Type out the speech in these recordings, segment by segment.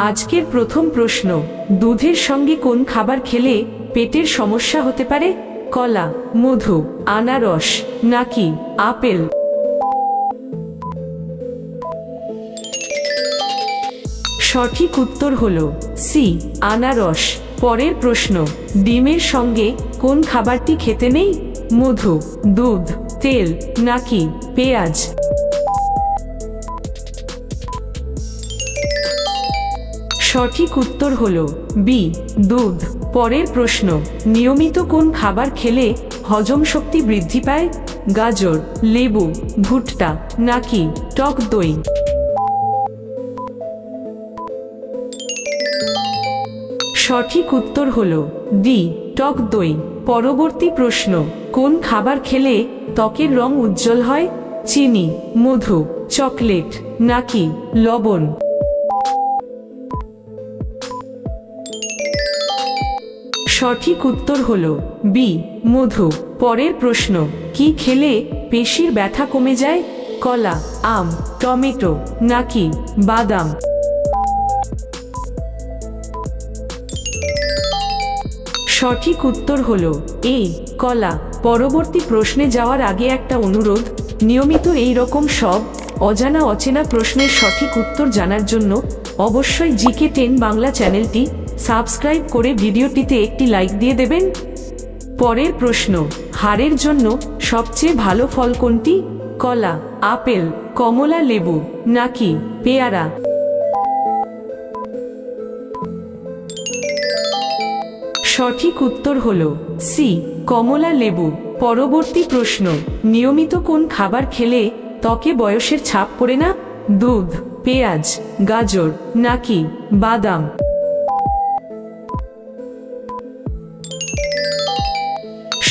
আজকের প্রথম প্রশ্ন, দুধের সঙ্গে কোন খাবার খেলে পেটের সমস্যা হতে পারে? কলা, মধু, আনারস, নাকি আপেল? সঠিক উত্তর হল সি আনারস। পরের প্রশ্ন, ডিমের সঙ্গে কোন খাবারটি খেতে নেই? মধু, দুধ, তেল, নাকি পেঁয়াজ? সঠিক উত্তর হল বি, দুধ। পরের প্রশ্ন, নিয়মিত কোন খাবার খেলে হজম শক্তি বৃদ্ধি পায়? গাজর, লেবু, ভুট্টা, নাকি টক দই? সঠিক উত্তর হল ডি, টক দই। পরবর্তী প্রশ্ন, কোন খাবার খেলে ত্বকের রং উজ্জ্বল হয়? চিনি, মধু, চকলেট, নাকি লবণ? সঠিক উত্তর হল বি, মধু। পরের প্রশ্ন, কি খেলে পেশির ব্যথা কমে যায়? কলা, আম, টমেটো, নাকি বাদাম? সঠিক উত্তর হল এ, কলা। পরবর্তী প্রশ্নে যাওয়ার আগে একটা অনুরোধ, নিয়মিত এই রকম সব অজানা অচেনা প্রশ্নের সঠিক উত্তর জানার জন্য অবশ্যই জিকে টেন বাংলা চ্যানেলটি সাবস্ক্রাইব করে ভিডিওটিতে একটি লাইক দিয়ে দেবেন। পরের প্রশ্ন, হাড়ের জন্য সবচেয়ে ভালো ফল কোনটি? কলা, আপেল, কমলা, লেবু, নাকি পেয়ারা? সঠিক উত্তর হল সি কমলা, লেবু। পরবর্তী প্রশ্ন, নিয়মিত কোন খাবার খেলে ত্বকে বয়সের ছাপ পড়ে না? দুধ, পেঁয়াজ, গাজর, নাকি বাদাম?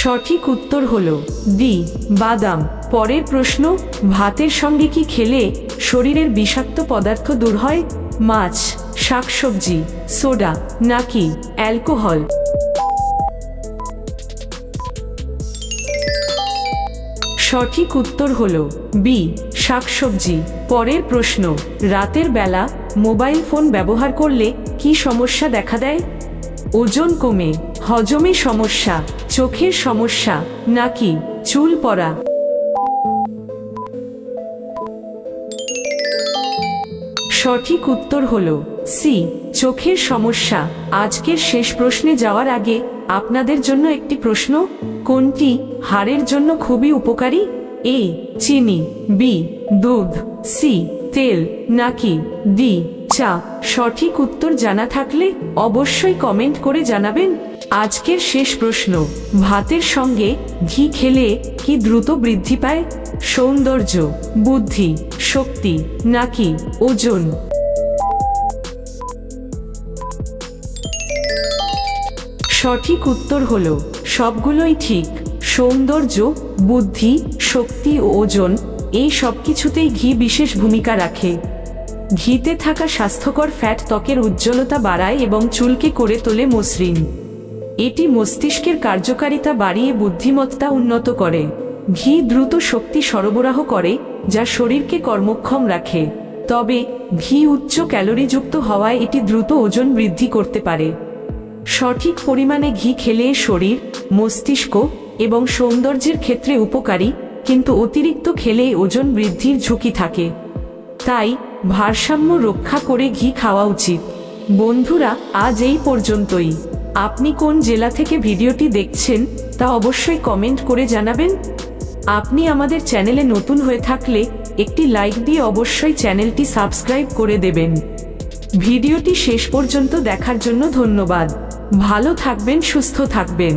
সঠিক উত্তর হল ডি, বাদাম। পরের প্রশ্ন, ভাতের সঙ্গে কি খেলে শরীরের বিষাক্ত পদার্থ দূর হয়? মাছ, শাকসবজি, সোডা, নাকি অ্যালকোহল? সঠিক উত্তর হল বি, শাকসবজি। পরের প্রশ্ন, রাতের বেলা মোবাইল ফোন ব্যবহার করলে কি সমস্যা দেখা দেয়? ওজন কমে, হজমে সমস্যা। চোখের সমস্যা, নাকি চুল পড়া? সঠিক উত্তর হল সি, চোখের সমস্যা। আজকের শেষ প্রশ্নে যাওয়ার আগে আপনাদের জন্য একটি প্রশ্ন, কোনটি হাড়ের জন্য খুবই উপকারী? এ, চিনি, বি, দুধ, সি, তেল, নাকি ডি, চা? সঠিক উত্তর জানা থাকলে অবশ্যই কমেন্ট করে জানাবেন। আজকের শেষ প্রশ্ন, ভাতের সঙ্গে ঘি খেলে কি দ্রুত বৃদ্ধি পায়? সৌন্দর্য, বুদ্ধি, শক্তি, নাকি ওজন? সঠিক উত্তর হল, সবগুলোই ঠিক। সৌন্দর্য, বুদ্ধি, শক্তি ও ওজন, এই সব কিছুতেই ঘি বিশেষ ভূমিকা রাখে। ঘিতে থাকা স্বাস্থ্যকর ফ্যাট ত্বকের উজ্জ্বলতা বাড়ায় এবং চুলকে করে তোলে মসৃণ। এটি মস্তিষ্কের কার্যকারিতা বাড়িয়ে বুদ্ধিমত্তা উন্নত করে। ঘি দ্রুত শক্তি সরবরাহ করে, যা শরীরকে কর্মক্ষম রাখে। তবে, ঘি উচ্চ ক্যালোরিযুক্ত হওয়ায় এটি দ্রুত ওজন বৃদ্ধি করতে পারে। সঠিক পরিমাণে ঘি খেলে শরীর, মস্তিষ্ক এবং সৌন্দর্যের ক্ষেত্রে উপকারী, কিন্তু অতিরিক্ত খেলে ওজন বৃদ্ধির ঝুঁকি থাকে। তাই, ভারসাম্য রক্ষা করে ঘি খাওয়া উচিত। বন্ধুরা, আজ এই পর্যন্তই। আপনি কোন জেলা থেকে ভিডিওটি দেখছেন তা অবশ্যই কমেন্ট করে জানাবেন। আপনি আমাদের চ্যানেলে নতুন হয়ে থাকলে একটি লাইক দিয়ে অবশ্যই চ্যানেলটি সাবস্ক্রাইব করে দেবেন। ভিডিওটি শেষ পর্যন্ত দেখার জন্য ধন্যবাদ। ভালো থাকবেন, সুস্থ থাকবেন।